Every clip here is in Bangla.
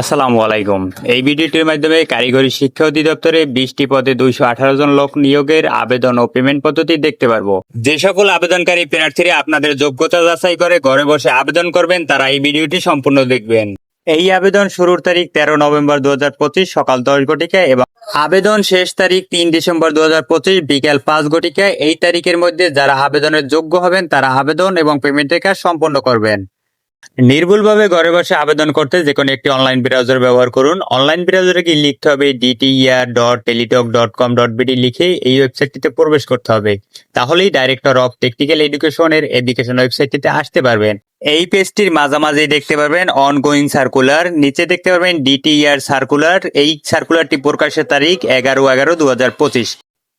আসসালামু আলাইকুম। এই ভিডিওটির মাধ্যমে কারিগরি শিক্ষা অধিদপ্তরে বিশটি পদে দুইশো আঠারো জন লোক নিয়োগের আবেদন ও পেমেন্ট পদ্ধতি দেখতে পারব। যে সকল আবেদনকারী প্রার্থীরা আপনাদের যোগ্যতা যাচাই করে ঘরে বসে আবেদন করবেন, তারা এই ভিডিওটি সম্পূর্ণ দেখবেন। এই আবেদন শুরুর তারিখ তেরো নভেম্বর দু হাজার পঁচিশ সকাল দশ ঘটিকায় এবং আবেদন শেষ তারিখ তিন ডিসেম্বর দু হাজার পঁচিশ বিকেল পাঁচ ঘটিকায়। এই তারিখের মধ্যে যারা আবেদনের যোগ্য হবেন, তারা আবেদন এবং পেমেন্টের কাজ সম্পন্ন করবেন। নির্ভুলভাবে ঘরে বসে আবেদন করতে যে কোনো একটি অনলাইন ব্রাউজার ব্যবহার করুন। অনলাইন ব্রাউজারে কি লিখতে হবে DTER dot Teletalk dot com dot BD লিখে এই ওয়েবসাইটটিতে প্রবেশ করতে হবে। তাহলেই ডাইরেক্টর অফ টেকনিক্যাল এডুকেশনের এডুকেশন ওয়েবসাইটটিতে আসতে পারবেন। এই পেজটির মাঝামাঝি দেখতে পারবেন অনগোয়িং সার্কুলার নিচে দেখতে পারবেন ডিটিইআর সার্কুলার এই সার্কুলারটি প্রকাশের তারিখ এগারো এগারো দু হাজার পঁচিশ।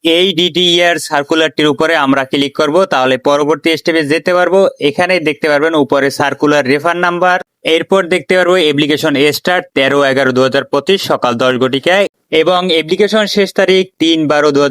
এই ডিটিইআর সার্কুলারটির উপরে আমরা ক্লিক করব, তাহলে পরবর্তী স্টেপে যেতে পারব। এখানে দেখতে পারবেন উপরে সার্কুলার রেফার নাম্বার এরপর দেখতে পারব অ্যাপ্লিকেশন স্টার্ট তেরো এগারো দু সকাল দশ ঘটিকায় এবং অ্যাপ্লিকেশন শেষ তারিখ তিন বারো দু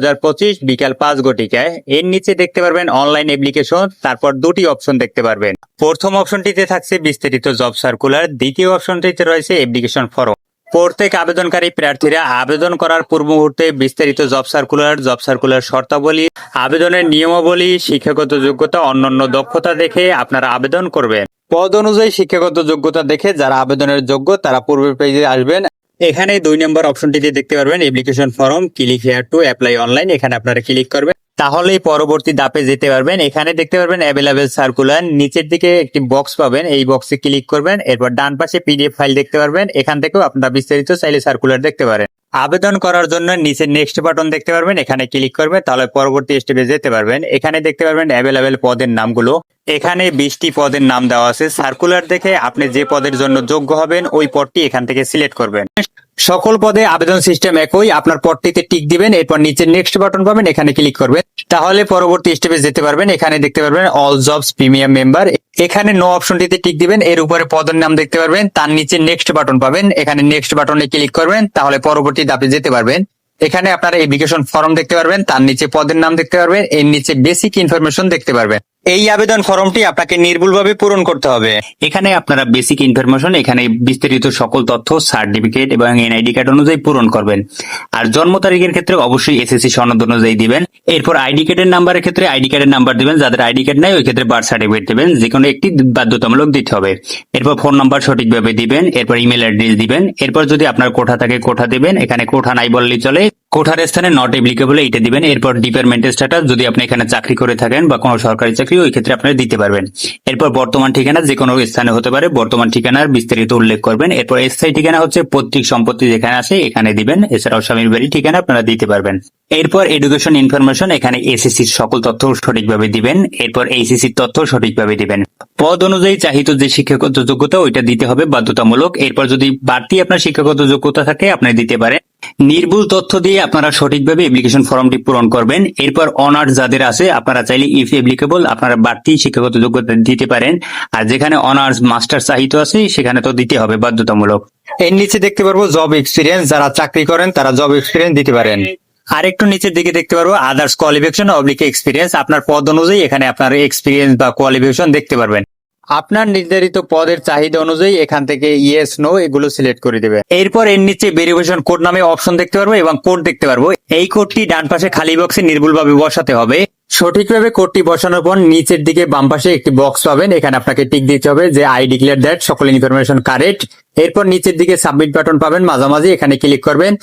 বিকাল পাঁচ ঘটিকায়। এর নিচে দেখতে পারবেন অনলাইন অ্যাপ্লিকেশন তারপর দুটি অপশন দেখতে পারবেন। প্রথম অপশনটিতে থাকছে বিস্তারিত জব সার্কুলার দ্বিতীয় অপশনটিতে রয়েছে অ্যাপ্লিকেশন ফর্ম প্রত্যেক আবেদনকারী প্রার্থীরা আবেদন করার পূর্ব মুহূর্তে বিস্তারিত জব সার্কুলার জব সার্কুলার শর্তাবলী, আবেদনের নিয়মাবলী, শিক্ষাগত যোগ্যতা, অন্যান্য দক্ষতা দেখে আপনারা আবেদন করবেন। পদ অনুযায়ী শিক্ষাগত যোগ্যতা দেখে যারা আবেদনের যোগ্য, তারা পূর্বের পেজে আসবেন। এখানে দুই নম্বর অপশনটিতে দেখতে পারবেন application form click here to apply online এখানে আপনারা ক্লিক করবেন। তাহলেই পরবর্তী ধাপে যেতে পারবেন। এখানে দেখতে পারবেন অ্যাভেলেবেল সার্কুলার নিচের দিকে একটি বক্স পাবেন। এই বক্সে ক্লিক করবেন, এরপর ডান পাশে পিডিএফ ফাইল দেখতে পারবেন। এখান থেকেও আপনারা বিস্তারিত চাইলে সার্কুলার দেখতে পারেন। আবেদন করার জন্য নিচে নেক্সট বাটন দেখতে পারবেন। এখানে ক্লিক করবেন তাহলে পরবর্তী স্টেপে যেতে পারবেন। এখানে দেখতে পারবেন অ্যাভেলেবেল পদের নামগুলো। এখানে বিশটি পদের নাম দেওয়া আছে। সার্কুলার দেখে আপনি যে পদের জন্য যোগ্য হবেন, ওই পদটি এখান থেকে সিলেক্ট করবেন। সকল পদে আবেদন সিস্টেম একই। আপনার পদটিতে টিক দিবেন, এরপর নিচে নেক্সট বাটন পাবেন, এখানে ক্লিক করবেন। তাহলে পরবর্তী স্টেপে যেতে পারবেন, এখানে দেখতে পারবেন অল জবস প্রিমিয়াম মেম্বার এখানে নো অপশনটিতে টিক দিবেন, এর উপরে পদের নাম দেখতে পারবেন, তার নিচে নেক্সট বাটন পাবেন। এখানে নেক্সট বাটনে ক্লিক করবেন, তাহলে পরবর্তী ধাপে যেতে পারবেন। এখানে আপনারা এপ্লিকেশন ফর্ম দেখতে পারবেন, তার নিচে পদের নাম দেখতে পারবেন, এর নিচে বেসিক ইনফরমেশন দেখতে পারবেন। এই আবেদন ফর্মটি আপনাকে নির্ভুলভাবে পূরণ করতে হবে। এখানে আপনারা বেসিক ইনফরমেশন এখানে বিস্তারিত সকল তথ্য সার্টিফিকেট এবং এনআইডি কার্ড অনুযায়ী পূরণ করবেন। আর জন্ম তারিখের ক্ষেত্রে অবশ্যই এসএসসি সনদ অনুযায়ী দিবেন। এরপর আইডি কার্ডের নাম্বারের ক্ষেত্রে আইডি কার্ডের নাম্বার দিবেন। যাদের আইডি কার্ড নাই, ওই ক্ষেত্রে বার্থ সার্টিফিকেট দিবেন। যে কোনো একটি বাধ্যতামূলক দিতে হবে। এরপর ফোন নাম্বার সঠিকভাবে দিবেন। এরপর ইমেল অ্যাড্রেস দিবেন। এরপর যদি আপনার কোঠা থাকে, কোঠা দিবেন। এখানে কোঠা নাই বললেই চলে। কোঠার স্থানে নট এপ্লিকেবল এইটা দিবেন। এরপর ডিপার্টমেন্টের স্ট্যাটাস যদি আপনি এখানে চাকরি করে থাকেন বা কোনো সরকারি চাকরি, ওই ক্ষেত্রে আপনারা দিতে পারবেন। এরপর বর্তমান ঠিকানা যে কোনো স্থানে হতে পারে, বর্তমান ঠিকানার বিস্তারিত উল্লেখ করবেন। এরপর স্থায়ী ঠিকানা হচ্ছে পৈতৃক সম্পত্তি যেখানে আছে, এখানে দিবেন। এছাড়াও স্বামীর বাড়ি ঠিকানা আপনারা দিতে পারবেন। এরপর এডুকেশন ইনফরমেশন এখানে এসএসসির সকল তথ্য সঠিকভাবে দিবেন। এরপর এইচএসসির তথ্য সঠিকভাবে দিবেন। পদ অনুযায়ী চাহিত যে শিক্ষাগত যোগ্যতা, ওইটা দিতে হবে বাধ্যতামূলক। এরপর যদি বাড়তি আপনার শিক্ষাগত যোগ্যতা থাকে, আপনি দিতে পারেন। নির্ভুল তথ্য দিয়ে আপনারা সঠিকভাবে অ্যাপ্লিকেশন ফর্মটি পূরণ করবেন। এরপর অনার্স যাদের আছে আপনারা চাইলে ইফ অ্যাপ্লিকেবল আপনারা বাড়তি শিক্ষাগত যোগ্যতা দিতে পারেন। আর যেখানে অনার্স মাস্টার চাহিত আছে সেখানে তো দিতে হবে বাধ্যতামূলক। এর নিচে দেখতে পারব জব এক্সপিরিয়েন্স যারা চাকরি করেন তারা জব এক্সপিরিয়েন্স দিতে পারেন। আর একটু নিচের দিকে দেখতে পারব আদার্স কোয়ালিফিকেশন অবলিক এক্সপিরিয়েন্স আপনার পদ অনুযায়ী এখানে আপনার এক্সপিরিয়েন্স বা কোয়ালিফিকেশন দেখতে পারবেন। আপনার নির্ধারিত পদের চাহিদা অনুযায়ী এখান থেকে ইয়েস নো এগুলো সিলেক্ট করে দেবে। এরপর এর নিচে ভেরিফিকেশন কোড নামে অপশন দেখতে পারব এবং কোড দেখতে পারব। এই কোডটি ডান পাশে খালি বক্সে নির্ভুলভাবে বসাতে হবে। সঠিকভাবে কোডটি বসানোর পর নিচের দিকে বাম পাশে একটি বক্স পাবেন। এখানে আপনাকে টিক দিতে হবে যে আই ডিক্লেয়ার দ্যাট সকল ইনফরমেশন কারেক্ট এরপর নিচের দিকে সাবমিট বাটন পাবেন, মাঝামাঝি এখানে ক্লিক করবেন।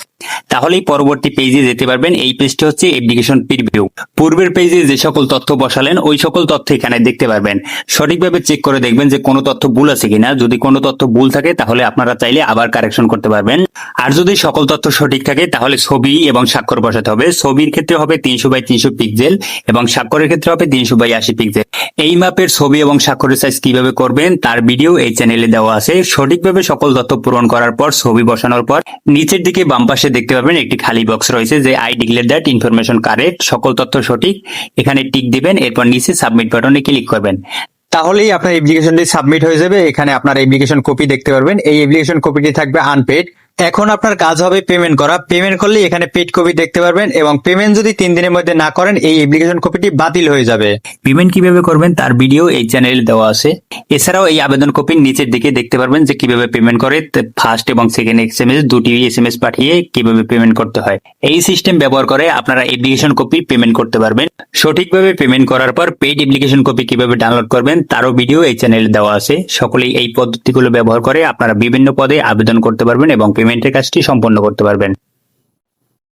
তাহলেই পরবর্তী পেজে যেতে পারবেন, এই পেজটি হচ্ছে অ্যাপ্লিকেশন প্রিভিউ পূর্বের পেজে যে সকল তথ্য বসালেন, ওই সকল তথ্য এখানে দেখতে পারবেন। সঠিকভাবে চেক করে দেখবেন যে কোনো তথ্য ভুল আছে কিনা। যদি কোনো তথ্য ভুল থাকে, তাহলে আপনারা চাইলে আবার কারেকশন করতে পারবেন। আর যদি সকল তথ্য সঠিক থাকে, তাহলে ছবি এবং স্বাক্ষর বসাতে হবে। ছবির ক্ষেত্রে হবে তিনশো বাই তিনশো পিক্সেল এবং স্বাক্ষরের ক্ষেত্রে হবে তিনশো বাই আশি পিক্সেল। এই মাপের ছবি এবং স্বাক্ষরের সাইজ কীভাবে করবেন, তার ভিডিও এই চ্যানেলে দেওয়া আছে। সঠিকভাবে সকল তথ্য পূরণ করার পর, ছবি বসানোর পর, নিচের দিকে বাম পাশে দেখতে পাবেন একটি খালি বক্স রয়েছে যে I declare that information correct সকল তথ্য সঠিক। এখানে টিক দিবেন, এরপর নিচে সাবমিট বাটনে ক্লিক করবেন। তাহলেই আপনার অ্যাপ্লিকেশনটি সাবমিট হয়ে যাবে। এখানে আপনার অ্যাপ্লিকেশন কপি দেখতে পারবেন। এই অ্যাপ্লিকেশন কপিটি থাকবে আনপেড এখন আপনার কাজ হবে পেমেন্ট করা। পেমেন্ট করলে এখানে পেড কপি দেখতে পারবেন এবং পেমেন্ট যদি তিন দিনের মধ্যে না করেন, এই অ্যাপ্লিকেশন কপিটি বাতিল হয়ে যাবে। পেমেন্ট কীভাবে করবেন তার ভিডিও এই চ্যানেলে দেওয়া আছে। এছাড়াও এই আবেদন কপির নিচের দিকে দেখতে পারবেন যে কীভাবে পেমেন্ট করে ফার্স্ট এবং সেকেন্ড এস এম এস দুটি এস এম এস পাঠিয়ে কীভাবে পেমেন্ট করতে হয়। এই সিস্টেম ব্যবহার করে আপনারা অ্যাপ্লিকেশন কপি পেমেন্ট করতে পারবেন। সঠিকভাবে পেমেন্ট করার পর পেইড অ্যাপ্লিকেশন কপি কীভাবে ডাউনলোড করবেন, তারও ভিডিও এই চ্যানেলে দেওয়া আছে। সকলেই এই পদ্ধতিগুলো ব্যবহার করে আপনারা বিভিন্ন পদে আবেদন করতে পারবেন এবং পেমেন্টের কাজটি সম্পন্ন করতে পারবেন।